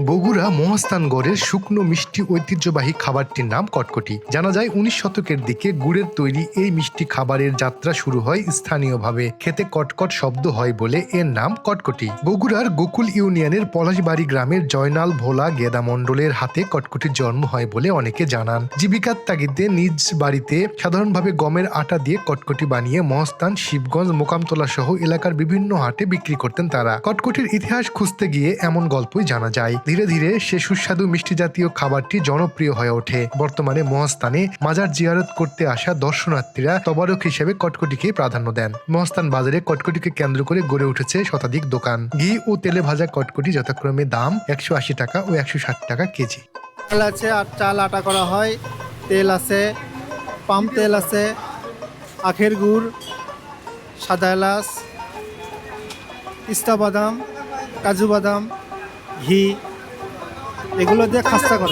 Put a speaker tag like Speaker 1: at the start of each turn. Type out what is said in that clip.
Speaker 1: বগুড়া মহাস্থানগড়ের শুকনো মিষ্টি ঐতিহ্যবাহী খাবারটির নাম কটকটি। জানা যায়, উনিশ শতকের দিকে গুড়ের তৈরি এই মিষ্টি খাবারের যাত্রা শুরু হয় স্থানীয়ভাবে। খেতে কটকট শব্দ হয় বলে এর নাম কটকটি। বগুড়ার গোকুল ইউনিয়নের পলাশবাড়ি গ্রামের জয়নাল ভোলা গেদা মণ্ডলের হাতে কটকটির জন্ম হয় বলে অনেকে জানান। জীবিকার তাগিদে নিজ বাড়িতে সাধারণভাবে গমের আটা দিয়ে কটকটি বানিয়ে মহস্থান, শিবগঞ্জ, মোকামতলা সহ এলাকার বিভিন্ন হাটে বিক্রি করতেন তারা। কটকটির ইতিহাস খুঁজতে গিয়ে এমন গল্পই জানা যায়। ধীরে ধীরে সে সুস্বাদু মিষ্টি জাতীয় খাবারটি জনপ্রিয় হয়ে ওঠে। বর্তমানে মহাস্থানে মাজার জিয়ারত করতে আসা দর্শনার্থীরা তবারক হিসেবে কটকটিকে প্রাধান্য দেন। মহাস্থান বাজারে কটকটিকে কেন্দ্র করে গড়ে উঠেছে শতাধিক দোকান। ঘি ও তেলে ভাজা কটকটি যথাক্রমে দাম একশো আশি টাকা ও একশো ষাট টাকা কেজি।
Speaker 2: চাল আছে, আর চাল আটা করা হয়। তেল আছে, পাম তেল আছে, আখের গুড়, সাদা এলাচ পিস্তা বাদাম, কাজু বাদাম, ঘি। এগুলো দিয়ে খাস্তা করে।